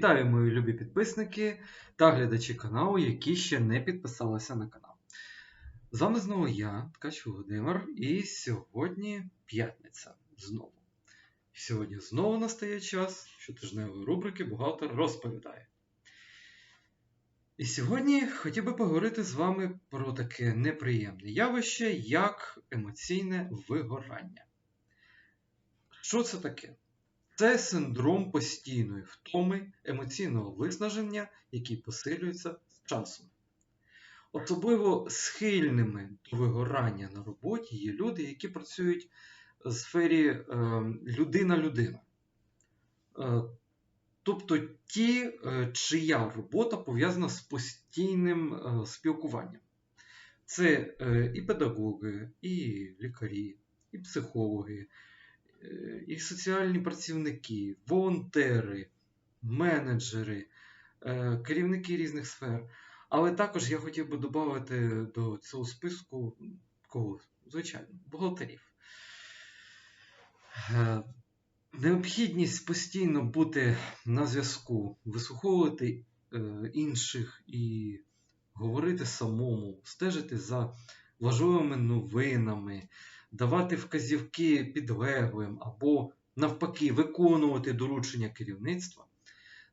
Вітаю, мої любі підписники та глядачі каналу, які ще не підписалися на канал. З вами знову я, Ткач Володимир, і сьогодні п'ятниця знову. Сьогодні знову настає час щотижневої рубрики Бухгалтер розповідає. І сьогодні хотів би поговорити з вами про таке неприємне явище, як емоційне вигорання. Що це таке? Це синдром постійної втоми емоційного виснаження, який посилюється з часом. Особливо схильними до вигорання на роботі є люди, які працюють в сфері е, людина-людина. Е, тобто ті, е, чия робота пов'язана з постійним спілкуванням. Це і педагоги, і лікарі, і психологи, і соціальні працівники, волонтери, менеджери, е, керівники різних сфер. Але також я хотів би додати до цього списку кого? Звичайно, бухгалтерів. Е, Необхідність постійно бути на зв'язку, вислуховувати е, інших і говорити самому, стежити за важливими новинами, давати вказівки підлеглим або, навпаки, виконувати доручення керівництва,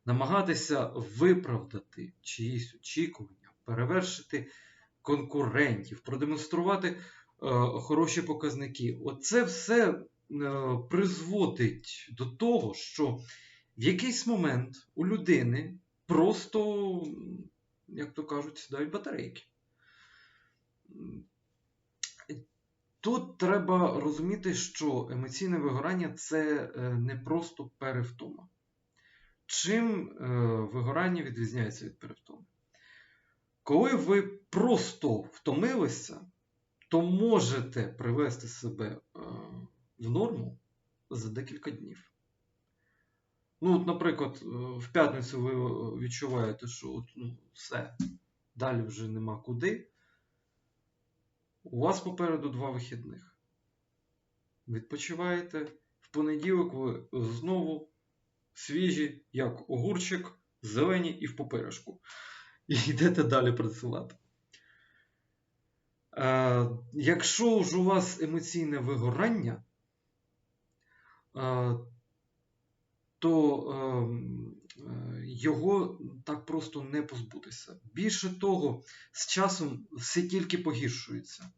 намагатися виправдати чиїсь очікування, перевершити конкурентів, продемонструвати е, хороші показники. Оце все е, призводить до того, що в якийсь момент у людини просто, як то кажуть, сідають батарейки. Тут треба розуміти, що емоційне вигорання це е, не просто перевтома. Чим е, вигорання відрізняється від перевтоми? Коли ви просто втомилися, то можете привести себе е, в норму за декілька днів. Ну, от, наприклад, в п'ятницю ви відчуваєте, що от, ну, все, далі вже нема куди. У вас попереду два вихідних. Відпочиваєте. В понеділок ви знову свіжі, як огурчик, зелені і в поперешку. І йдете далі працювати. Е, якщо ж у вас емоційне вигорання, е, то е, його так просто не позбутися. Більше того, з часом все тільки погіршується.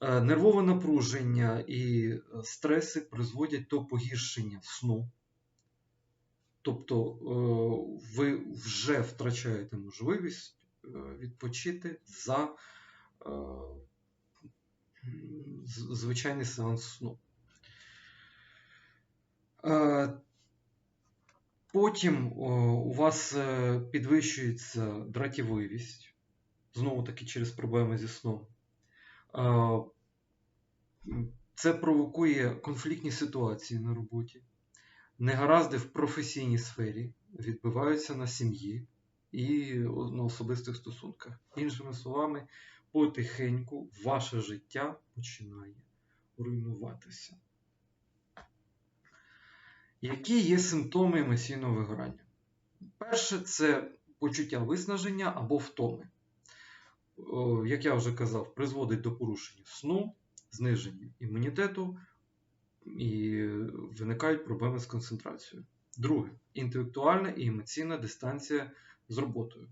Е, Нервове напруження і стреси призводять до погіршення сну. Тобто е, ви вже втрачаєте можливість е, відпочити за е, звичайний сеанс сну. Е, Потім о, у вас е, підвищується дратівливість, знову таки через проблеми зі сном. Е, Це провокує конфліктні ситуації на роботі. Негаразди в професійній сфері відбиваються на сім'ї і на особистих стосунках. Іншими словами, потихеньку ваше життя починає руйнуватися. Які є симптоми емоційного вигорання? Перше, це почуття виснаження або втоми. Як я вже казав, призводить до порушення сну, зниження імунітету і виникають проблеми з концентрацією. Друге інтелектуальна і емоційна дистанція з роботою.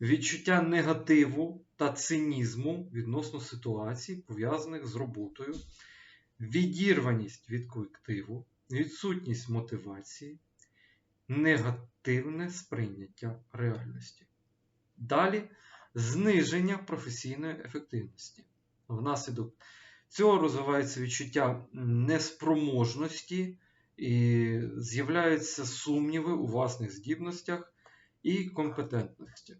Відчуття негативу та цинізму відносно ситуацій, пов'язаних з роботою, відірваність від колективу, відсутність мотивації, негативне сприйняття реальності. Далі зниження професійної ефективності. Внаслідок цього розвивається відчуття неспроможності і з'являються сумніви у власних здібностях і компетентності.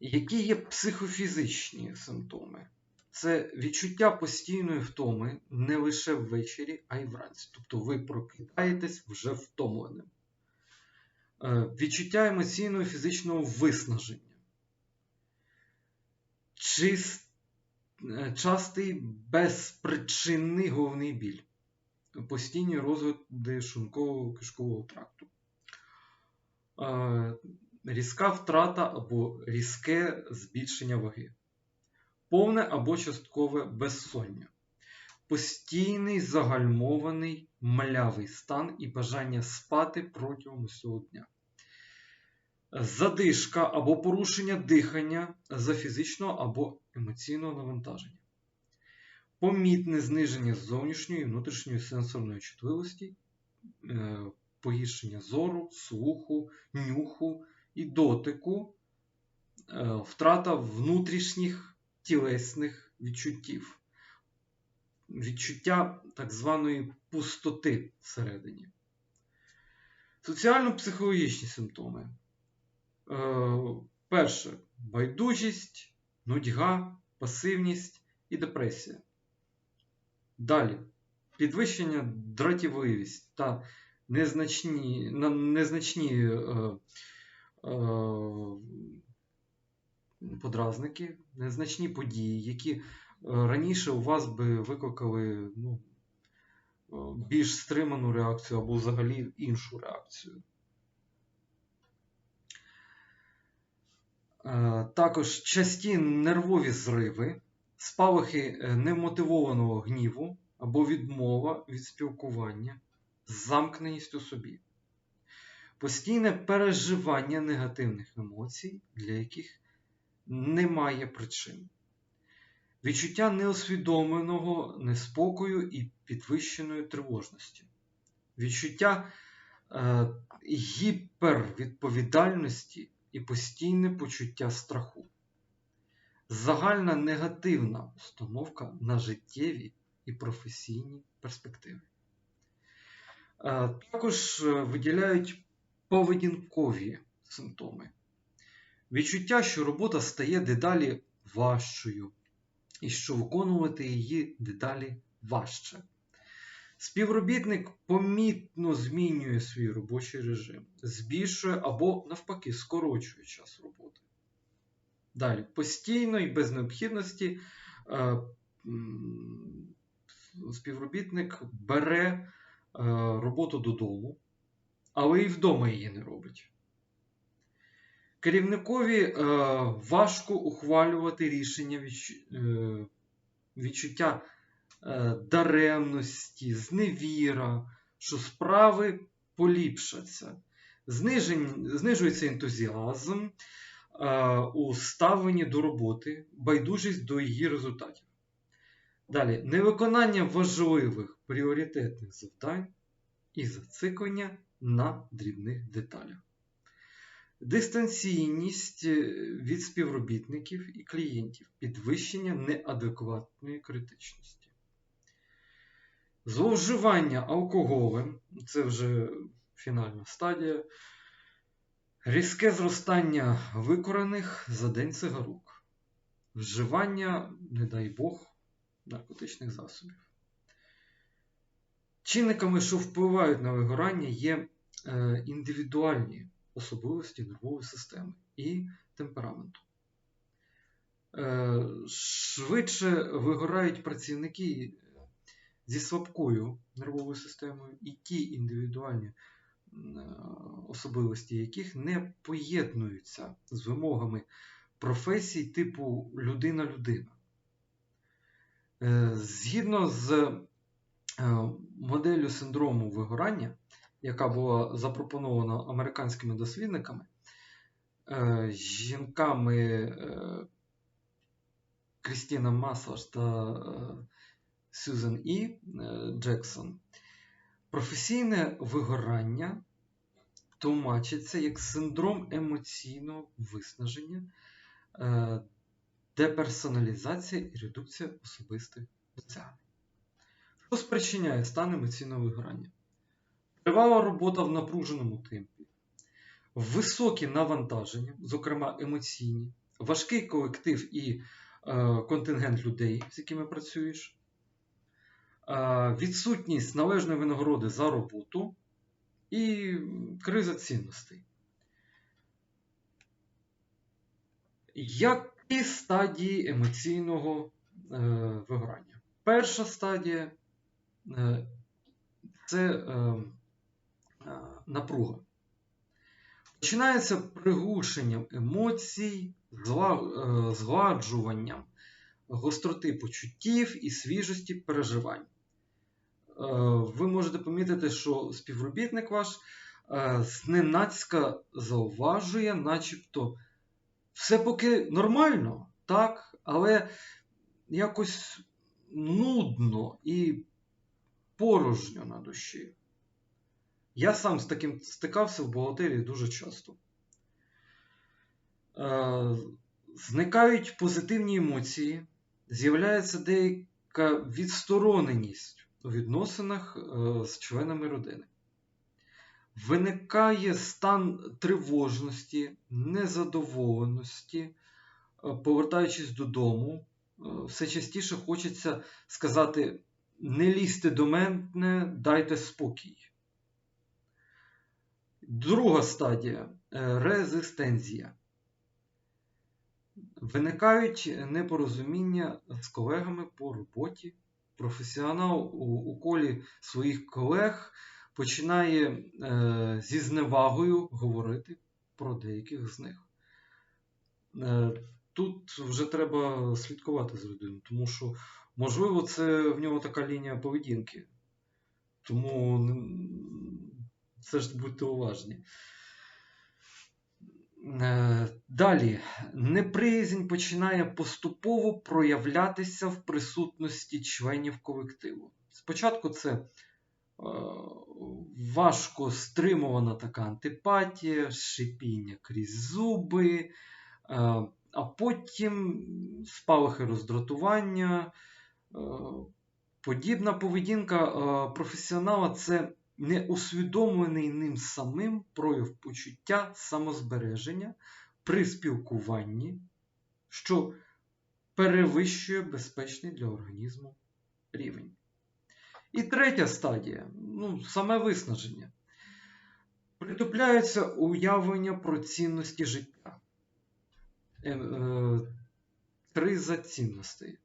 Які є психофізичні симптоми? Це відчуття постійної втоми не лише ввечері, а й вранці. Тобто ви прокидаєтесь вже втомленим. Е, Відчуття емоційного і фізичного виснаження. Чис- е, Частий безпричинний головний біль. постійні розлади шлунково кишкового тракту. Е, Різка втрата або різке збільшення ваги, повне або часткове безсоння, постійний загальмований млявий стан і бажання спати протягом усього дня, задишка або порушення дихання за фізичного або емоційного навантаження, помітне зниження зовнішньої і внутрішньої сенсорної чутливості, е, погіршення зору, слуху, нюху і дотику, е, втрата внутрішніх тілесних відчуттів, відчуття так званої пустоти всередині. Соціально-психологічні симптоми. Е, Перше байдужість, нудьга, пасивність і депресія. Далі підвищення дратівливість та незначні, на- незначні е, е, подразники, незначні події, які е, раніше у вас би викликали ну, е, більш стриману реакцію або взагалі іншу реакцію. Е, Також часті нервові зриви, спалахи немотивованого гніву або відмова від спілкування, замкненість у собі, постійне переживання негативних емоцій, для яких немає причин, відчуття неосвідомленого неспокою і підвищеної тривожності, відчуття е, гіпервідповідальності і постійне почуття страху, загальна негативна установка на життєві і професійні перспективи. Е, Також е, виділяють поведінкові симптоми. Відчуття, що робота стає дедалі важчою, і що виконувати її дедалі важче. Співробітник помітно змінює свій робочий режим, збільшує або, навпаки, скорочує час роботи. Далі, постійно і без необхідності е, співробітник бере е, роботу додому, але і вдома її не робить. Керівникові е, важко ухвалювати рішення е, відчуття е, даремності, зневіра, що справи поліпшаться. Знижується ентузіазм у ставленні до роботи, байдужість до її результатів. Далі, невиконання важливих пріоритетних завдань і зациклення на дрібних деталях. Дистанційність е, від співробітників і клієнтів, підвищення неадекватної критичності. Зловживання алкоголем це вже фінальна стадія. Різке зростання викорених за день цигарок. Вживання, не дай Бог, наркотичних засобів. Чинниками, що впливають на вигорання, є е, індивідуальні особливості нервової системи і темпераменту. Е, Швидше вигорають працівники зі слабкою нервовою системою і ті індивідуальні е, особливості, яких не поєднуються з вимогами професій типу людина-людина. Е, Згідно з е, моделлю синдрому вигорання, яка була запропонована американськими дослідниками, е, жінками е, Крістіна Маслаш та е, Сюзен І. Джексон, професійне вигорання тлумачиться як синдром емоційного виснаження, деперсоналізація і редукція особистих досягнень. Що спричиняє стан емоційного вигорання? Тривала робота в напруженому темпі, високі навантаження, зокрема емоційні, важкий колектив і е, контингент людей, з якими працюєш, е, відсутність належної винагороди за роботу і криза цінностей. Які стадії емоційного е, вигорання? Перша стадія е, це е, напруга. Починається приглушенням емоцій, е, згладжуванням гостроти почуттів і свіжості переживань. Е, Ви можете помітити, що співробітник ваш е, зненацька зауважує, начебто, все поки нормально, так, але якось нудно і порожньо на душі. Я сам з таким стикався в бухгалтерії дуже часто. Е, Зникають позитивні емоції, з'являється деяка відстороненість у відносинах е, з членами родини. Виникає стан тривожності, незадоволеності, е, повертаючись додому, все частіше хочеться сказати: не лізьте до мене, дайте спокій. Друга стадія е, резистензія. Виникають непорозуміння з колегами по роботі. Професіонал у, у колі своїх колег починає е, зі зневагою говорити про деяких з них. Е, тут вже треба слідкувати за людиною, тому що, можливо, це в нього така лінія поведінки. Тому все ж будьте уважні. Е, Далі, неприязнь починає поступово проявлятися в присутності членів колективу. Спочатку це е, важко стримувана така антипатія, шипіння крізь зуби, е, а потім спалахи роздратування. Подібна поведінка професіонала це неусвідомлений ним самим прояв почуття самозбереження при спілкуванні, що перевищує безпечний для організму рівень. І третя стадія ну, саме виснаження. Притупляються уявлення про цінності життя. Е, е, Криза цінностей.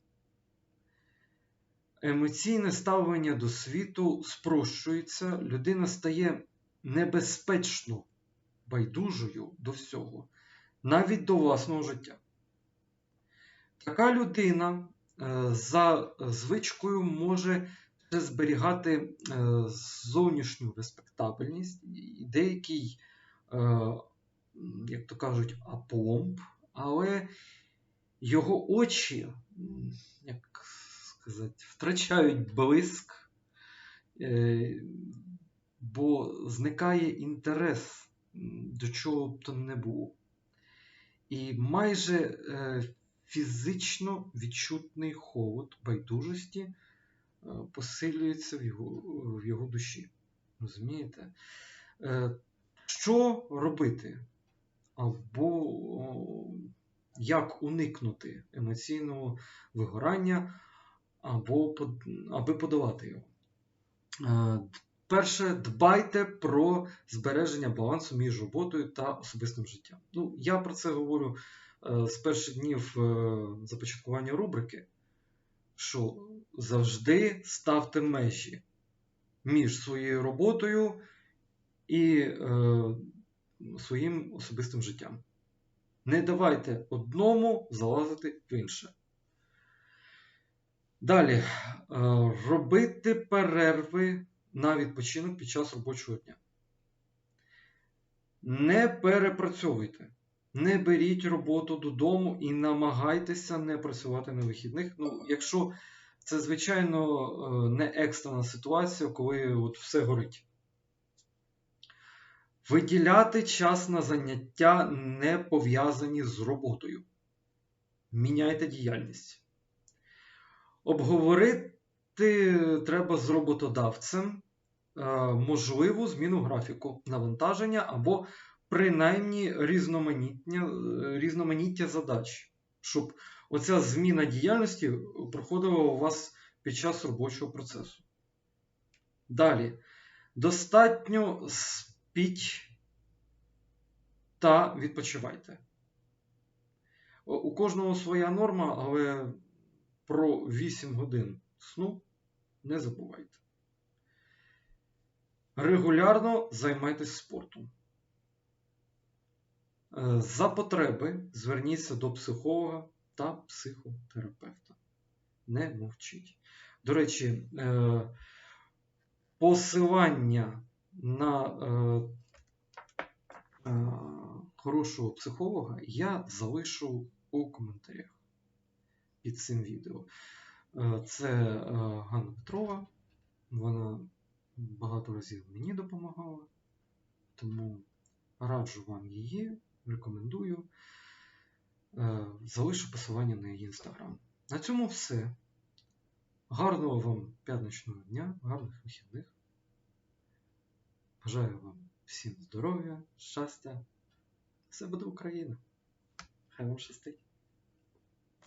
Емоційне ставлення до світу спрощується, людина стає небезпечно байдужою до всього, навіть до власного життя. Така людина е, за звичкою може зберігати е, зовнішню респектабельність і деякий, е, як то кажуть, апломб, але його очі, як сказати, втрачають блиск, е, бо зникає інтерес до чого б то не було. І майже е, фізично відчутний холод байдужості е, посилюється в його, в його душі. Розумієте? Що робити? Або як уникнути емоційного вигорання, або аби подолати його? Е, Перше, дбайте про збереження балансу між роботою та особистим життям. Ну, я про це говорю е, з перших днів е, започаткування рубрики, що завжди ставте межі між своєю роботою і е, своїм особистим життям. Не давайте одному залазити в інше. Далі, е, робити перерви на відпочинок під час робочого дня. Не перепрацьовуйте. Не беріть роботу додому і намагайтеся не працювати на вихідних. Ну, якщо це, звичайно, е, не екстрена ситуація, коли от все горить. Виділяти час на заняття не пов'язані з роботою. Міняйте діяльність. Обговорити треба з роботодавцем е, можливу зміну графіку навантаження або принаймні різноманіття, е, різноманіття задач, щоб оця зміна діяльності проходила у вас під час робочого процесу. Далі. Достатньо спіть та відпочивайте. У- У кожного своя норма, але про 8 годин сну не забувайте. Регулярно займайтесь спортом. Е, За потреби зверніться до психолога та психотерапевта. Не мовчіть. До речі, е, посилання на е, хорошого психолога я залишу у коментарях під цим відео. Е, Це е, Ганна Петрова. Вона багато разів мені допомагала, тому раджу вам її, рекомендую. Е, Залишу посилання на її інстаграм. На цьому все. Гарного вам п'ятничного дня, гарних вихідних. Бажаю вам всім здоров'я, щастя. Все буде Україна. Хай вам щастить.